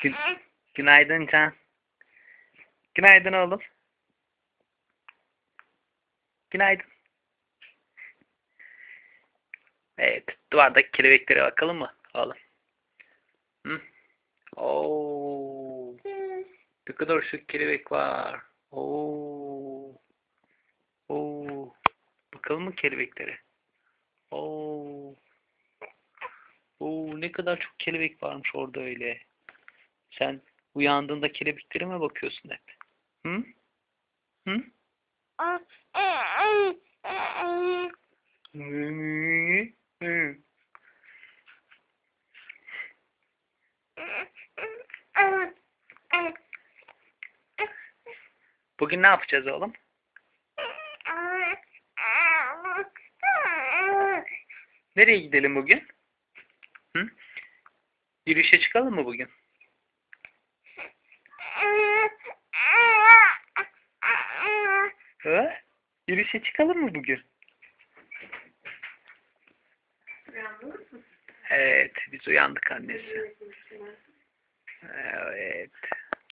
Gün, günaydın Can. Günaydın oğlum. Günaydın. Evet, duvardaki kelebeklere bakalım mı oğlum? Hı? Oo, ne kadar çok kelebek var. Oo. Oo. Bakalım mı kelebeklere? Oo. Oo, ne kadar çok kelebek varmış orada öyle. Sen uyandığında kelebeklere mi bakıyorsun hep? Hı? Hı. Bugün ne yapacağız oğlum? Nereye gidelim bugün? Hı? Yürüyüşe çıkalım mı bugün? Ha? Yürüyüşe çıkalım mı bugün? Evet, biz uyandık annesi.